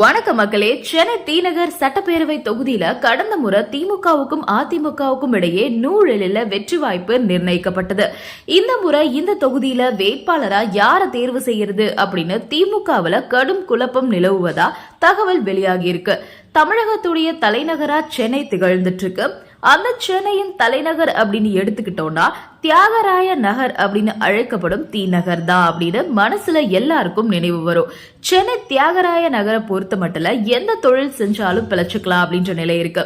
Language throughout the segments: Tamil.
வணக்க மக்களே. சென்னை தீநகர் சட்டப்பேரவை தொகுதியில கடந்த முறை திமுகவுக்கும் அதிமுகவுக்கும் இடையே நூழலில் வெற்றி வாய்ப்பு நிர்ணயிக்கப்பட்டது. இந்த முறை இந்த தொகுதியில வேட்பாளரா யார தேர்வு செய்யறது அப்படின்னு திமுகவில் கடும் குழப்பம் நிலவுவதா தகவல் வெளியாகி இருக்கு. தமிழகத்துடைய தலைநகரா சென்னை திகழ்ந்துட்டு இருக்கு. அந்த சென்னையின் தலைநகர் அப்படின்னு எடுத்துக்கிட்டோம்னா தியாகராய நகர் அப்படின்னு அழைக்கப்படும் தி நகர் தான் அப்படின்னு மனசுல எல்லாருக்கும் நினைவு வரும். சென்னை தியாகராய நகரை பொறுத்த மட்டும் எந்த தொழில் செஞ்சாலும் பிழைச்சிக்கலாம் அப்படின்ற நிலை இருக்கு.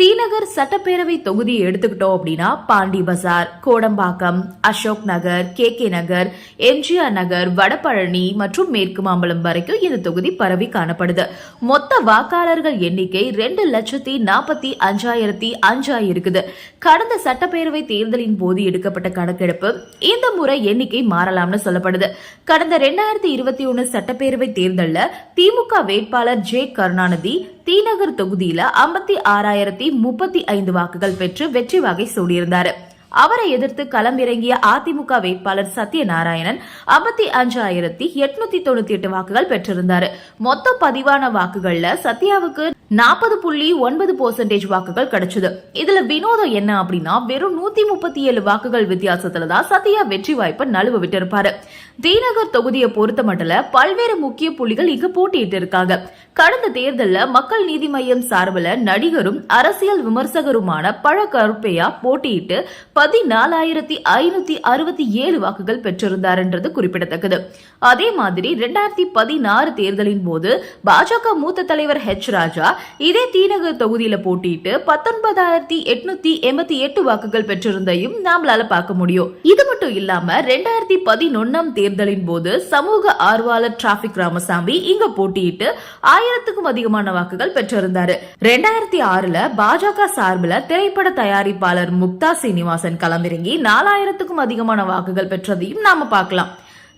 தீநகர் சட்டப்பேரவை தொகுதியை எடுத்துக்கிட்டோம் அப்படின்னா Pondy Bazaar Kodambakkam Ashok Nagar K K Nagar MGR Nagar Vadapalani மற்றும் மேற்கு மாம்பலம் வரைக்கும் இந்த தொகுதி பரவி காணப்படுது. மொத்த வாக்காளர்கள் எண்ணிக்கை ரெண்டு லட்சத்தி நாற்பத்தி அஞ்சாயிரத்தி அஞ்சா இருக்குது கடந்த சட்டப்பேரவை தேர்தலின் போது எடுக்கப்பட்ட கணக்கெடுப்பு இந்த முறை எண்ணிக்கை மாறலாம்னு சொல்லப்படுது. கடந்த ரெண்டாயிரத்தி இருபத்தி ஒன்னு சட்டப்பேரவை தேர்தலில் திமுக வேட்பாளர் ஜே கருணாநிதி தீநகர் தொகுதியில ஐம்பத்தி ஆறாயிரத்தி முப்பத்தி ஐந்து வாக்குகள் பெற்று வெற்றி வகை சூடியிருந்தாரு. அவரை எதிர்த்து களமிறங்கிய அதிமுக வேட்பாளர் சத்யநாராயணன் ஐம்பத்தி அஞ்சாயிரத்தி எட்நூத்தி தொண்ணூத்தி எட்டு வாக்குகள் பெற்றிருந்தாரு. மொத்த பதிவான வாக்குகள்ல சத்யாவுக்கு நாற்பது புள்ளி ஒன்பது பர்சன்டேஜ் வாக்குகள் கிடைச்சது. இதுல வினோதம் என்ன அப்படின்னா வெறும் நூத்தி முப்பத்தி ஏழு வாக்குகள் வித்தியாசத்துல தான் சத்யா வெற்றி வாய்ப்பை நழுவ விட்டிருப்பாரு. தீநகர் தொகுதியை பொறுத்த மட்டும் பல்வேறு முக்கிய புள்ளிகள் இங்கு போட்டியிட்டு இருக்காங்க. கடந்த தேர்தலில் மக்கள் நீதி மையம் சார்பில் நடிகரும் அரசியல் விமர்சகருமான பழ கருப்பையா போட்டியிட்டு பதினாலாயிரத்தி ஐநூத்தி அறுபத்தி ஏழு வாக்குகள் பெற்றிருந்தார் குறிப்பிடத்தக்கது. அதே மாதிரி இரண்டாயிரத்தி பதினாறு தேர்தலின் போது பாஜக மூத்த தலைவர் ஹெச் ராஜா இதே தீநகர் தொகுதியில போட்டியிட்டு பத்தொன்பதாயிரத்தி எட்நூத்தி எண்பத்தி எட்டு வாக்குகள் பெற்றிருந்தையும் நாமளால பார்க்க முடியும். இது மட்டும் இல்லாம ரெண்டாயிரத்தி பதினொன்னாம் தேர்தலின் போது சமூக ஆர்வலர் டிராபிக் ராமசாமி இங்க போட்டியிட்டு ஆயிரத்துக்கும் அதிகமான வாக்குகள் பெற்றிருந்தாரு. ரெண்டாயிரத்தி ஆறுல பாஜக சார்பில் திரைப்பட தயாரிப்பாளர் முக்தா சீனிவாசன் களமிறங்கி நாலாயிரத்துக்கும் அதிகமான வாக்குகள் பெற்றதையும் நாம பார்க்கலாம்.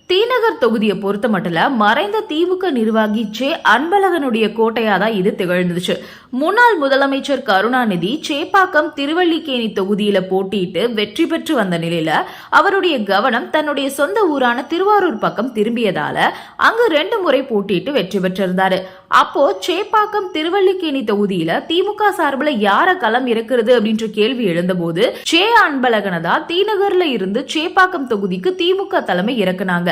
தீநகர் தொகுதியை பொறுத்த மட்டும் மறைந்த திமுக நிர்வாகி ஜே அன்பழகனுடைய கோட்டையா தான் இது திகழ்ந்துச்சு. முன்னாள் முதலமைச்சர் கருணாநிதி சேப்பாக்கம் திருவள்ளிக்கேணி தொகுதியில போட்டியிட்டு வெற்றி பெற்று வந்த நிலையில அவருடைய கவனம் தன்னுடைய சொந்த ஊரான திருவாரூர் பக்கம் திரும்பியதால அங்கு ரெண்டு முறை போட்டியிட்டு வெற்றி பெற்றிருந்தாரு. அப்போ சேப்பாக்கம் திருவள்ளிக்கேணி தொகுதியில திமுக சார்பில் யார களம் இருக்கிறது அப்படின்ற கேள்வி எழுந்தபோது சே அன்பழகனை தான் தீநகர்ல இருந்து சேப்பாக்கம் தொகுதிக்கு திமுக தலைமை இறக்குனாங்க.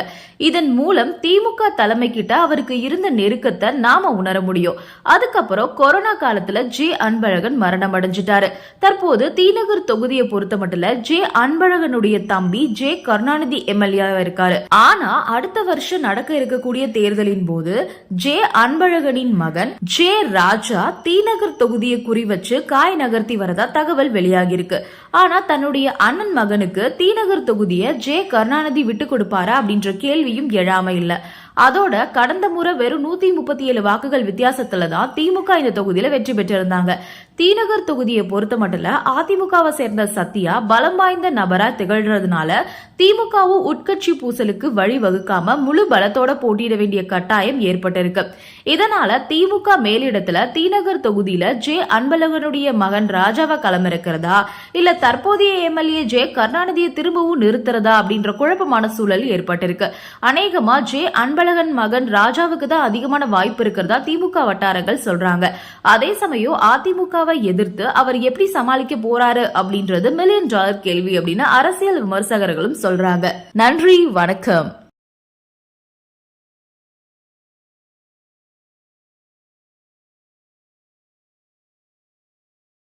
இதன் மூலம் திமுக தலைமை கிட்ட அவருக்கு இருந்த நெருக்கத்தை நாம உணர முடியும். அதுக்கப்புறம் கொரோனா காலத்துல ஜே அன்பழகன் மரணம் அடைஞ்சிட்டாரு. தற்போது தீநகர் தொகுதியை பொறுத்த மட்டும் ஜே அன்பழகனுடைய தம்பி ஜே கருணாநிதி எம்எல்ஏ இருக்காரு. ஆனா அடுத்த வருஷம் நடக்க இருக்கக்கூடிய தேர்தலின் போது ஜே அன்பழகனின் மகன் ஜே ராஜா தீநகர் தொகுதியை குறி வச்சு காய் நகர்த்தி வரதா தகவல் வெளியாகி இருக்கு ஆனா தன்னுடைய அண்ணன் மகனுக்கு தீநகர் தொகுதியை ஜே கருணாநிதி விட்டு கொடுப்பாரா அப்படின்ற கேள்வியும் எழாம இல்லை. அதோட கடந்த முறை வெறும் நூத்தி முப்பத்தி ஏழு வாக்குகள் வித்தியாசத்துல தான் திமுக இந்த தொகுதியில வெற்றி பெற்றிருந்தாங்க. தீநகர் தொகுதியை பொறுத்த மட்டும் அதிமுகவை சேர்ந்த சத்யா பலம் வாய்ந்த நபரா திகழ்றதுனால திமுகவும் உட்கட்சி பூசலுக்கு வழிவகுக்காம முழு பலத்தோட போட்டியிட வேண்டிய கட்டாயம் ஏற்பட்டிருக்கு. இதனால திமுக மேலிடத்துல தீநகர் தொகுதியில ஜே அன்பழகனுடைய மகன் ராஜாவை களமிறக்கிறதா இல்ல தற்போதைய எம்எல்ஏ ஜே கருணாநிதியை திரும்பவும் நிறுத்துறதா அப்படின்ற குழப்பமான சூழல் ஏற்பட்டிருக்கு. அநேகமா ஜே அன்பழகன் மகன் ராஜாவுக்கு தான் அதிகமான வாய்ப்பு இருக்கிறதா திமுக வட்டாரங்கள் சொல்றாங்க. அதே சமயம் அதிமுக திமுகவை எதிர்த்து அவர் எப்படி சமாளிக்க போறாரு அப்படின்றது மில்லியன் டாலர் கேள்வி அப்படின்னு அரசியல் விமர்சகர்களும் சொல்றாங்க. நன்றி வணக்கம்.